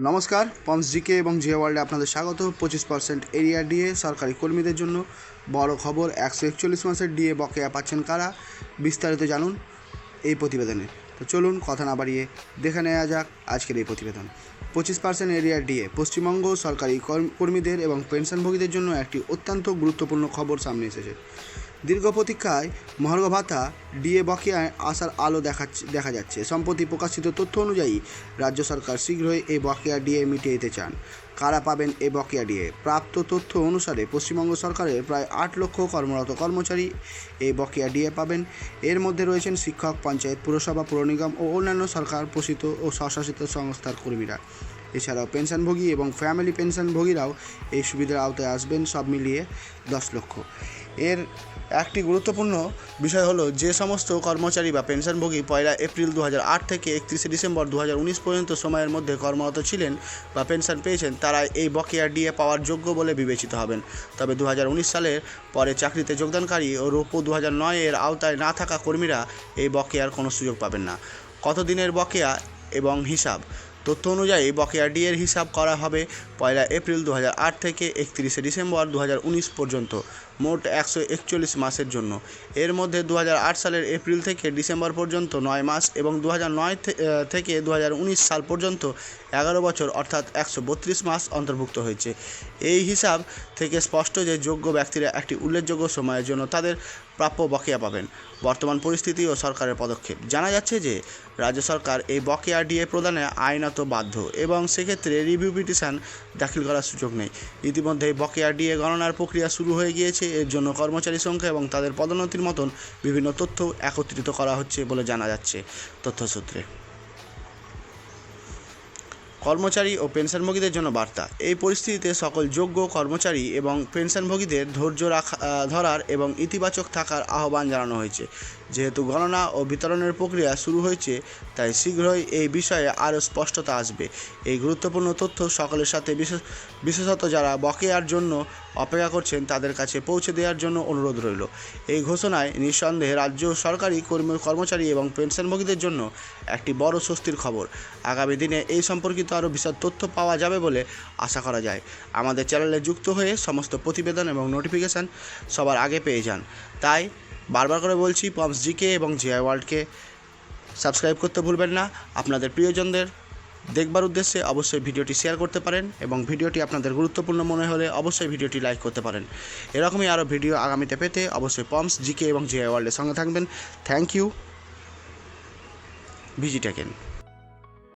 নমস্কার পমস জিকে এবং জিও ওয়ার্ল্ডে আপনাদের স্বাগত। পঁচিশ পার্সেন্ট এরিয়া ডিএ সরকারি কর্মীদের জন্য বড় খবর, একশো একচল্লিশ মাসের ডিএ বকেয়া পাচ্ছেন কারা? বিস্তারিত জানুন এই প্রতিবেদনে। তো চলুন, কথা না বাড়িয়ে দেখে নেওয়া যাক আজকের এই প্রতিবেদন। পঁচিশ পার্সেন্ট এরিয়া ডিএ, পশ্চিমবঙ্গ সরকারি কর্ম- কর্মীদের এবং পেনশনভোগীদের জন্য একটি অত্যন্ত গুরুত্বপূর্ণ খবর সামনে এসেছে। দীর্ঘ প্রতীক্ষায় মহার্ঘ ভাতা ডিএ বকেয়ায় আসার আলো দেখাচ্ছে, দেখা যাচ্ছে। সম্প্রতি প্রকাশিত তথ্য অনুযায়ী রাজ্য সরকার শীঘ্রই এই বকেয়া ডিএ মিটিয়ে দিতে চান। কারা পাবেন এই বকেয়া ডিএ প্রাপ্ত তথ্য অনুসারে পশ্চিমবঙ্গ সরকারের প্রায় আট লক্ষ কর্মরত কর্মচারী এই বকেয়া ডিএ পাবেন। এর মধ্যে রয়েছেন শিক্ষক, পঞ্চায়েত, পুরসভা, পৌর নিগম ও অন্যান্য সরকার পোষিত ও স্বশাসিত সংস্থার কর্মীরা। এছাড়াও পেনশনভোগী এবং ফ্যামিলি পেনশনভোগীরাও এই সুবিধার আওতায় আসবেন, সব মিলিয়ে দশ লক্ষ। এর একটি গুরুত্বপূর্ণ বিষয় হলো, যে সমস্ত কর্মচারী বা পেনশনভোগী পয়লা এপ্রিল দু থেকে একত্রিশে ডিসেম্বর দু হাজার উনিশ পর্যন্ত সময়ের মধ্যে কর্মরত ছিলেন বা পেনশন পেয়েছেন, তারা এই বকেয়া ডিএ পাওয়ার যোগ্য বলে বিবেচিত হবেন। তবে দু হাজার উনিশ সালের পরে চাকরিতে যোগদানকারী ও রোপো দু এর আওতায় না থাকা কর্মীরা এই বকেয়ার কোনো সুযোগ পাবেন না। কত দিনের বকেয়া এবং হিসাব? তথ্য অনুযায়ী বকেয়া ডিএর হিসাব করা হবে পয়লা এপ্রিল দু থেকে একত্রিশে ডিসেম্বর দু হাজার উনিশ পর্যন্ত, মোট একশো একচল্লিশ মাসের জন্য। এর মধ্যে দু হাজার আট সালের এপ্রিল থেকে ডিসেম্বর পর্যন্ত নয় মাস এবং দু থেকে দু হাজার উনিশ সাল পর্যন্ত এগারো বছর, অর্থাৎ একশো বত্রিশ মাস অন্তর্ভুক্ত হয়েছে। এই হিসাব থেকে স্পষ্ট যে যোগ্য ব্যক্তিরা একটি উল্লেখযোগ্য সময়ের জন্য তাদের প্রাপ্য বকেয়া পাবেন। বর্তমান পরিস্থিতি ও সরকারের পদক্ষেপ। জানা যাচ্ছে যে, রাজ্য সরকার এই বকেয়া ডিএ প্রদানে আইনত বাধ্য এবং সেক্ষেত্রে রিভিউ পিটিশন দাখিল করার সুযোগ নেই। ইতিমধ্যে বকেয়া ডিএ গণনার প্রক্রিয়া শুরু হয়ে গিয়েছে। এর জন্য কর্মচারী সংখ্যা এবং তাদের পদোন্নতির মতন বিভিন্ন তথ্য একত্রিত করা হচ্ছে বলে জানা যাচ্ছে তথ্যসূত্রে। কর্মচারী ও পেনশনভোগীদের জন্য বার্তা। এই পরিস্থিতিতে সকল যোগ্য কর্মচারী এবং পেনশনভোগীদের ধৈর্য রাখা ধরার এবং ইতিবাচক থাকার আহ্বান জানানো হয়েছে। যেহেতু গণনা ও বিতরণের প্রক্রিয়া শুরু হয়েছে, তাই শীঘ্রই এই বিষয়ে আরও স্পষ্টতা আসবে। এই গুরুত্বপূর্ণ তথ্য সকলের সাথে বিশেষ, বিশেষত যারা বকেয়ার জন্য অপেক্ষা করছেন তাদের কাছে পৌঁছে দেওয়ার জন্য অনুরোধ রইল। এই ঘোষণায় নিঃসন্দেহে রাজ্য সরকারি কর্মী, কর্মচারী এবং পেনশনভোগীদের জন্য একটি বড় স্বস্তির খবর। আগামী দিনে এই সম্পর্কিত আরও বিশদ তথ্য পাওয়া যাবে বলে আশা করা যায়। আমাদের চ্যানেলে যুক্ত হয়ে সমস্ত প্রতিবেদন এবং নোটিফিকেশান সবার আগে পেয়ে যান। তাই বারবার করে বলছি, পমস জিকে এবং জিআই ওয়ার্ল্ডকে সাবস্ক্রাইব করতে ভুলবেন না। আপনাদের প্রিয়জনদের দেখবার উদ্দেশ্যে অবশ্যই ভিডিওটি শেয়ার করতে পারেন এবং ভিডিওটি আপনাদের গুরুত্বপূর্ণ মনে হলে অবশ্যই ভিডিওটি লাইক করতে পারেন। এরকমই আরও ভিডিও আগামীতে পেতে অবশ্যই পমস জিকে এবং জিআই ওয়ার্ল্ডের সঙ্গে থাকবেন। Thank you ভিজিটেকেন